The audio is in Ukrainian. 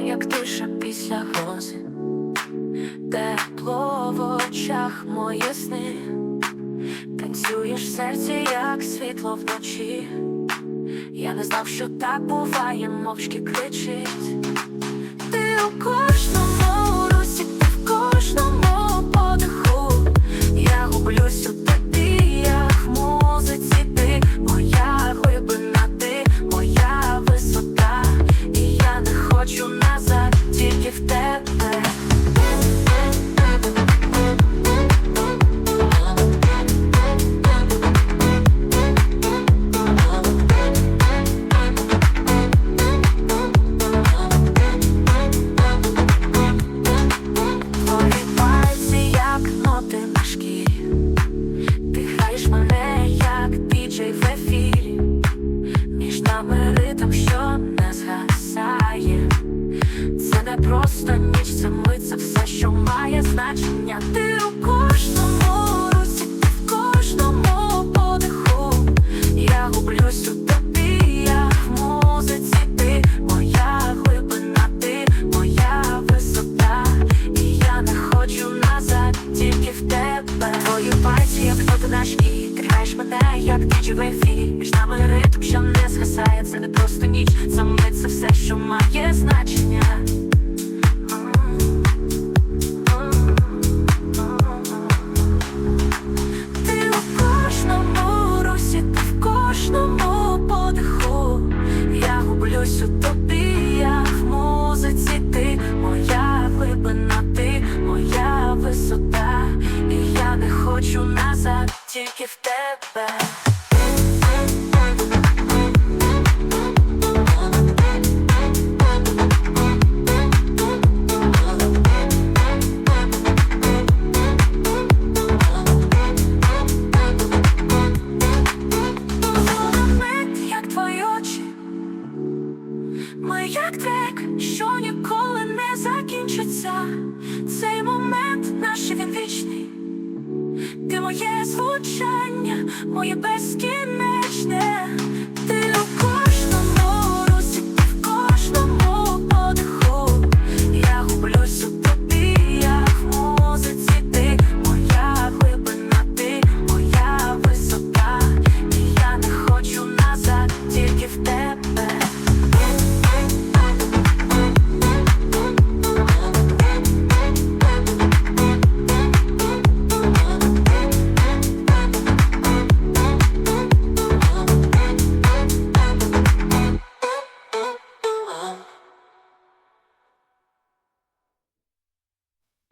як тиша після грози, тепло в очах моє сни, танцюєш в серці, як світло вночі. Я не знав, що так буває, мовчки кричить. Не просто ніч, це все, що має значення. Ти у кожному русі, в кожному подиху. Я гублюсь у тобі, як в музиці ти. Моя глибина, ти моя висота. І я не хочу назад, тільки в тебе. Твої пальці, як ноти на шкірі Ти граєш мене, як діджі в ефірі. Між нами ритм, що не згасає Це не просто ніч, це мить, це все, що має значення Я тобі, як в музиці ти моя глибина, ти моя висота, і я не хочу назад, тільки в тебе. Що ніколи не закінчиться. Цей момент наш він вічний. Ти моє звучання, моє безкінечне, ти